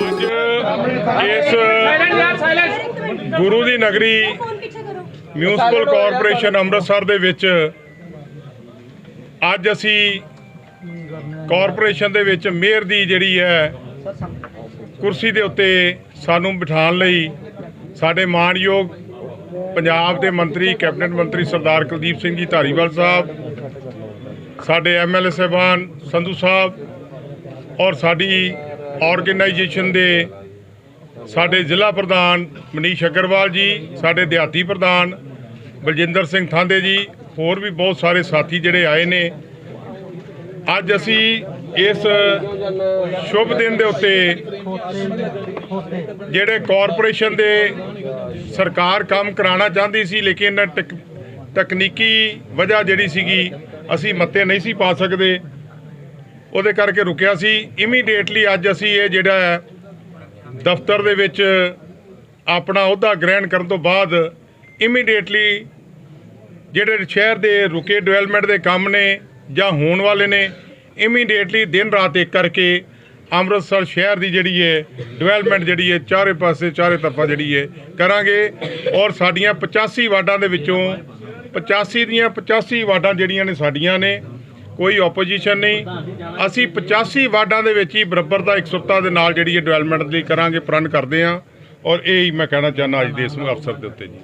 ਇਸ ਗੁਰੂ ਦੀ ਨਗਰੀ municipal corporation Amritsar ਦੇ ਵਿੱਚ ਅੱਜ ਅਸੀਂ ਕਾਰਪੋਰੇਸ਼ਨ ਦੇ ਵਿੱਚ ਮੇਅਰ ਦੀ ਜਿਹੜੀ ਹੈ ਕੁਰਸੀ ਦੇ ਉੱਤੇ ਸਾਨੂੰ ਬਿਠਾਉਣ ਲਈ ਸਾਡੇ ਮਾਣਯੋਗ ਪੰਜਾਬ ਦੇ ਮੰਤਰੀ ਕੈਬਨਿਟ ਮੰਤਰੀ ਸਰਦਾਰ ਕੁਲਦੀਪ ਸਿੰਘ ਜੀ ਧਾਰੀਵਾਲ ਸਾਹਿਬ ਸਾਡੇ ਐਮਐਲਏ ਸਾਹਿਬਾਨ ਸੰਧੂ ਸਾਹਿਬ ਔਰ ਸਾਡੀ ਆਰਗੇਨਾਈਜੇਸ਼ਨ ਦੇ ਸਾਡੇ ਜ਼ਿਲ੍ਹਾ ਪ੍ਰਧਾਨ ਮਨੀਸ਼ ਅਗਰਵਾਲ ਜੀ, ਸਾਡੇ ਦਿਹਾਤੀ ਪ੍ਰਧਾਨ ਬਲਜਿੰਦਰ ਸਿੰਘ ਥਾਂਦੇ ਜੀ, ਹੋਰ ਵੀ ਬਹੁਤ ਸਾਰੇ ਸਾਥੀ ਜਿਹੜੇ ਆਏ ਨੇ। ਅੱਜ ਅਸੀਂ ਇਸ ਸ਼ੁਭ ਦਿਨ ਦੇ ਉੱਤੇ ਜਿਹੜੇ ਕਾਰਪੋਰੇਸ਼ਨ ਦੇ ਸਰਕਾਰ ਕੰਮ ਕਰਾਉਣਾ ਚਾਹੁੰਦੀ ਸੀ, ਲੇਕਿਨ ਟਕ- ਤਕਨੀਕੀ ਵਜ੍ਹਾ ਜਿਹੜੀ ਸੀਗੀ, ਅਸੀਂ ਮੱਤੇ ਨਹੀਂ ਸੀ ਪਾ ਸਕਦੇ। ਉਹਦੇ ਕਰਕੇ ਰੁਕਿਆ ਸੀ। ਇਮੀਡੀਏਟਲੀ ਅੱਜ ਅਸੀਂ ਇਹ ਜਿਹੜਾ ਦਫ਼ਤਰ ਦੇ ਵਿੱਚ ਆਪਣਾ ਅਹੁਦਾ ਗ੍ਰਹਿਣ ਕਰਨ ਤੋਂ ਬਾਅਦ ਇਮੀਡੀਏਟਲੀ ਜਿਹੜੇ ਸ਼ਹਿਰ ਦੇ ਰੁਕੇ ਡਿਵੈਲਪਮੈਂਟ ਦੇ ਕੰਮ ਨੇ ਜਾਂ ਹੋਣ ਵਾਲੇ ਨੇ ਇਮੀਡੀਏਟਲੀ ਦਿਨ ਰਾਤ ਇੱਕ ਕਰਕੇ ਅੰਮ੍ਰਿਤਸਰ ਸ਼ਹਿਰ ਦੀ ਜਿਹੜੀ ਹੈ ਡਿਵੈਲਪਮੈਂਟ ਜਿਹੜੀ ਹੈ, ਚਾਰੇ ਪਾਸੇ ਚਾਰੇ ਤਰਫਾ ਜਿਹੜੀ ਹੈ ਕਰਾਂਗੇ। ਔਰ ਸਾਡੀਆਂ 85 ਵਾਰਡਾਂ ਦੇ ਵਿੱਚੋਂ 85 ਦੀਆਂ 85 ਵਾਰਡਾਂ ਜਿਹੜੀਆਂ ਨੇ ਸਾਡੀਆਂ ਨੇ ਕੋਈ ਆਪੋਜੀਸ਼ਨ ਨਹੀਂ। ਅਸੀਂ 85 ਵਾਰਡਾਂ ਦੇ ਵਿੱਚ ਹੀ ਬਰਾਬਰ ਦਾ ਇਕਸੁਰਤਾ ਦੇ ਨਾਲ ਜਿਹੜੀ ਹੈ ਡਿਵੈਲਪਮੈਂਟ ਲਈ ਕਰਾਂਗੇ ਪ੍ਰਣ ਕਰਦੇ ਹਾਂ। ਔਰ ਇਹ ਹੀ ਮੈਂ ਕਹਿਣਾ ਚਾਹੁੰਦਾ ਅੱਜ ਦੇ ਇਸ ਅਵਸਰ ਦੇ ਉੱਤੇ ਜੀ।